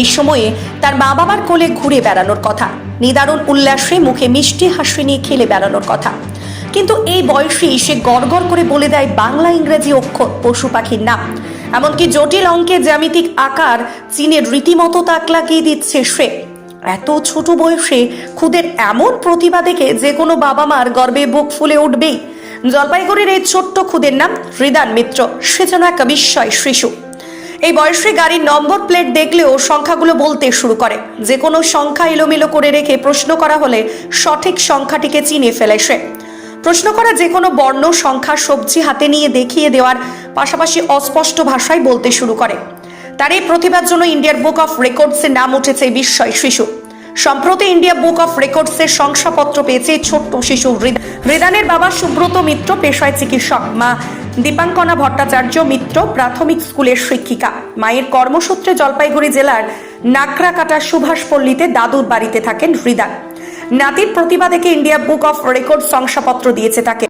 এই সময়ে তার মা বাবার কোলে ঘুরে বেড়ানোর কথা। নিদারুণ উল্লাসে মুখে মিষ্টি হাসি নিয়ে খেলে বেড়ানোর কথা। কিন্তু এই বয়সেই সে গড়গড় করে বলে দেয় বাংলা ইংরেজি অক্ষর, পশু পাখির নাম। এমনকি জটিল অঙ্কের জ্যামিতিক আকার, চীনের রীতিমতো তাক লাগিয়ে দিচ্ছে সে। এত ছোট বয়সে খুদের এমন প্রতিভা দেখে যে কোনো বাবা মার গর্বে বুক ফুলে উঠবেই। জলপাইগুড়ির এই ছোট্ট খুদের নাম হৃদান মিত্র। সে যেন এক বিস্ময় শিশু। এই বয়সে গাড়ির নম্বর প্লেট দেখলেও সংখ্যাগুলো বলতে শুরু করে। যে কোনো সংখ্যা এলোমেলো করে রেখে প্রশ্ন করা হলে সঠিক সংখ্যাটিকে চিনে ফেলে সে। প্রশ্ন করা যে কোনো বর্ণ, সংখ্যা, সবজি হাতে নিয়ে দেখিয়ে দেওয়ার পাশাপাশি অস্পষ্ট ভাষায় বলতে শুরু করে। তার এই প্রতিভার জন্য ইন্ডিয়ার বুক অফ রেকর্ডসে নাম উঠেছে বিস্ময় শিশু। সম্প্রতি ইন্ডিয়া বুক অফ রেকর্ডসের শংসাপত্র পেয়েছে ছোট্ট শিশু হৃদ- হৃদানের বাবা সুব্রত মিত্র, পেশায় চিকিৎসক। মা দীপাঙ্কনা ভট্টাচার্য মিত্র, প্রাথমিক স্কুলের শিক্ষিকা। মায়ের কর্মসূত্রে জলপাইগুড়ি জেলার নাকড়াকাটা সুভাষপল্লীতে দাদুর বাড়িতে থাকেন হৃদা। নাতির প্রতিবাদেকে ইন্ডিয়া বুক অফ রেকর্ড শংসাপত্র দিয়েছে তাকে।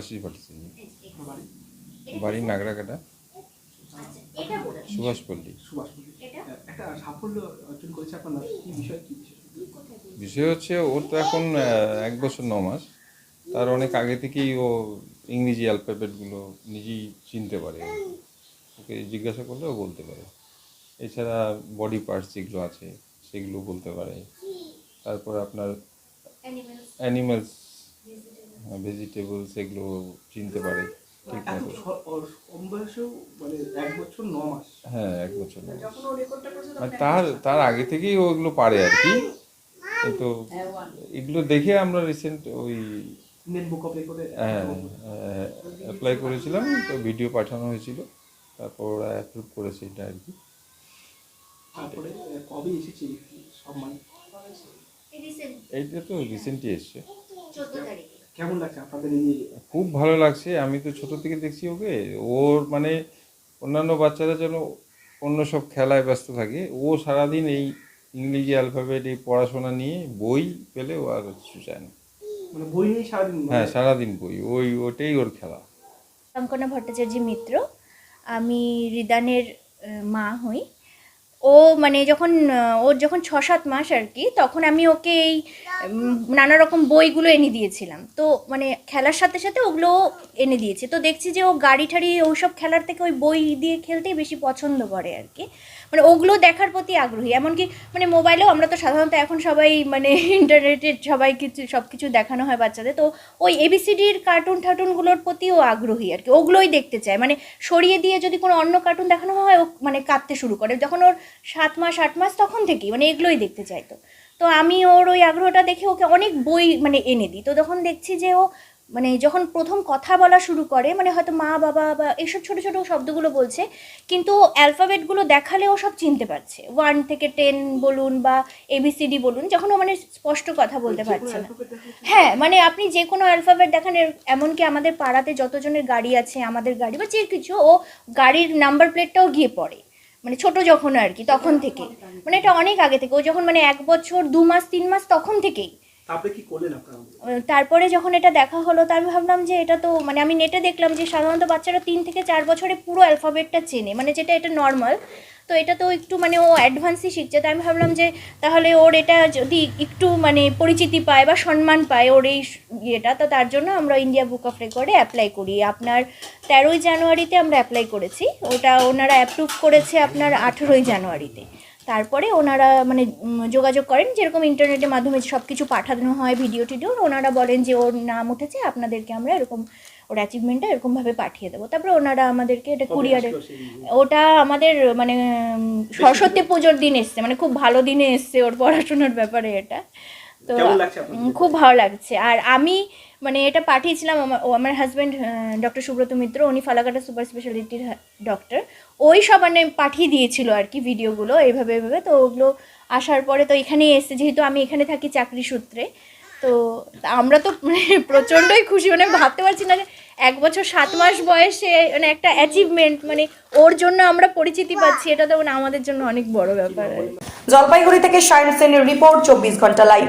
দেবাশিস ভট্টাচার্য বাড়ি নাগরাকাটা? সুভাষ একটা সাফল্য অর্জন করেছে আপনার কি বিষয় কি বিষয়? বিষয় হচ্ছে ওর তো এখন এক বছর ন মাস। তার অনেক আগে থেকেই ও ইংরেজি অ্যালফাবেটগুলো নিজেই চিনতে পারে। ওকে জিজ্ঞাসা করলে ও বলতে পারে। এছাড়া বডি পার্টস যেগুলো আছে সেগুলো বলতে পারে। তারপর আপনার অ্যানিমেলস ভেজিটেবলস এগুলো চিনতে পারে ঠিক মতো। কম বয়সেও মানে এক বছর ন মাস। হ্যাঁ এক বছর। মানে তার তার আগে থেকেই ও এগুলো পারে আর কি। কিন্তু এগুলো দেখে আমরা রিসেন্ট ওই হ্যাঁ অ্যাপ্লাই করেছিলাম তো ভিডিও পাঠানো হয়েছিল। তারপর ওরা অ্যাপ্রুভ করেছে এটা আর কি। এইটা তো রিসেন্টই এসছে। কেমন লাগছে আপনাদের এই খুব ভালো লাগছে। আমি তো ছোট থেকে দেখছি ওকে। ওর মানে অন্যান্য বাচ্চারা যেন অন্য সব খেলায় ব্যস্ত থাকে। ও সারাদিন এই ইংরেজি অ্যালফাবেট এই পড়াশোনা নিয়ে বই পেলে ও আর কিছু চায় না। মানে বই নিয়ে সারাদিন মানে? হ্যাঁ সারাদিন বই। ওই ওটাই ওর খেলা। অঙ্কনা ভট্টাচার্য মিত্র। আমি রিদানের মা হই। ও মানে যখন ওর যখন ছ সাত মাস আর কি, তখন আমি ওকে এই নানা রকম বইগুলো এনে দিয়েছিলাম। তো মানে খেলার সাথে সাথে ওগুলো এনে দিয়েছে। তো দেখছি যে ও গাড়ি ঠাড়ি ওইসব খেলার থেকে ওই বই দিয়ে খেলতেই বেশি পছন্দ করে আর কি। মানে ওগুলো দেখার প্রতি আগ্রহী। এমনকি মানে মোবাইলেও আমরা তো সাধারণত এখন সবাই মানে ইন্টারনেটে সবাই কিছু সব কিছু দেখানো হয় বাচ্চাদের। তো ওই এবিসিডির কার্টুন টার্টুনগুলোর প্রতিও আগ্রহী আর কি। ওগুলোই দেখতে চায়। মানে সরিয়ে দিয়ে যদি কোনো অন্য কার্টুন দেখানো হয়, ও মানে কাঁদতে শুরু করে। যখন ওর সাত মাস আট মাস তখন থেকেই মানে এগুলোই দেখতে চাইতো তো। আমি ওর ওই আগ্রহটা দেখে ওকে অনেক বই মানে এনে দিই। তো তখন দেখছি যে ও মানে যখন প্রথম কথা বলা শুরু করে মানে হয়তো মা বাবা বা এইসব ছোটো ছোটো শব্দগুলো বলছে কিন্তু অ্যালফাবেটগুলো দেখালে ও সব চিনতে পারছে। ওয়ান থেকে টেন বলুন বা এবিসিডি বলুন যখন ও মানে স্পষ্ট কথা বলতে পারছে না। হ্যাঁ মানে আপনি যে কোনো অ্যালফাবেট দেখান এমনকি আমাদের পাড়াতে যতজনের গাড়ি আছে আমাদের গাড়ি বা যে কিছু ও গাড়ির নাম্বার প্লেটটাও গিয়ে পড়ে। মানে ছোট যখন আর কি, তখন থেকে মানে এটা অনেক আগে থেকে। ও যখন মানে এক বছর, দু মাস, তিন মাস, তখন থেকেই। তারপরে যখন এটা দেখা হলো, তা আমি ভাবলাম যে এটা তো মানে আমি নেটে দেখলাম যে সাধারণত বাচ্চারা তিন থেকে চার বছরে পুরো অ্যালফাবেটটা চেনে মানে যেটা এটা নর্মাল তো এটা তো একটু মানে ও অ্যাডভান্সই শিখছে তাই আমি ভাবলাম যে তাহলে ওর এটা যদি একটু মানে পরিচিতি পায় বা সম্মান পায় ওর এই ইয়েটা, তো তার জন্য আমরা ইন্ডিয়া বুক অফ রেকর্ডে অ্যাপ্লাই করি। আপনার তেরোই জানুয়ারিতে আমরা অ্যাপ্লাই করেছি, ওটা ওনারা অ্যাপ্রুভ করেছে আপনার আঠেরোই জানুয়ারিতে। তারপরে ওনারা মানে যোগাযোগ করেন যেরকম ইন্টারনেটের মাধ্যমে সব কিছু পাঠানো হয় ভিডিও টিডিও ওনারা বলেন যে ওর নাম উঠেছে আপনাদেরকে আমরা এরকম ওর অ্যাচিভমেন্টটা এরকমভাবে পাঠিয়ে দেবো। তারপরে ওনারা আমাদেরকে এটা কুরিয়ারে ওটা আমাদের মানে সরস্বতী পুজোর দিন এসছে মানে খুব ভালো দিনে এসছে ওর পড়াশোনার ব্যাপারে এটা। তো খুব ভালো লাগছে। আর আমি মানে এটা পাঠিয়েছিলাম আমার ও আমার হাজব্যান্ড ডক্টর সুব্রত মিত্র উনি ফালাকাটা সুপার স্পেশালিটির ডক্টর ওই সব মানে পাঠিয়ে দিয়েছিল আর কি ভিডিওগুলো এইভাবে এইভাবে। তো ওগুলো আসার পরে তো এখানেই এসছে যেহেতু আমি এখানে থাকি চাকরি সূত্রে তো আমরা তো মানে প্রচণ্ডই খুশি মানে ভাবতে পারছি না যে এক বছর সাত মাস বয়সে মানে একটা অ্যাচিভমেন্ট মানে ওর জন্য আমরা পরিচিতি পাচ্ছি এটা তো মানে আমাদের জন্য অনেক বড় ব্যাপার। আর কি। জলপাইগুড়ি থেকে সায়ন সেনের রিপোর্ট চব্বিশ ঘণ্টা লাইভ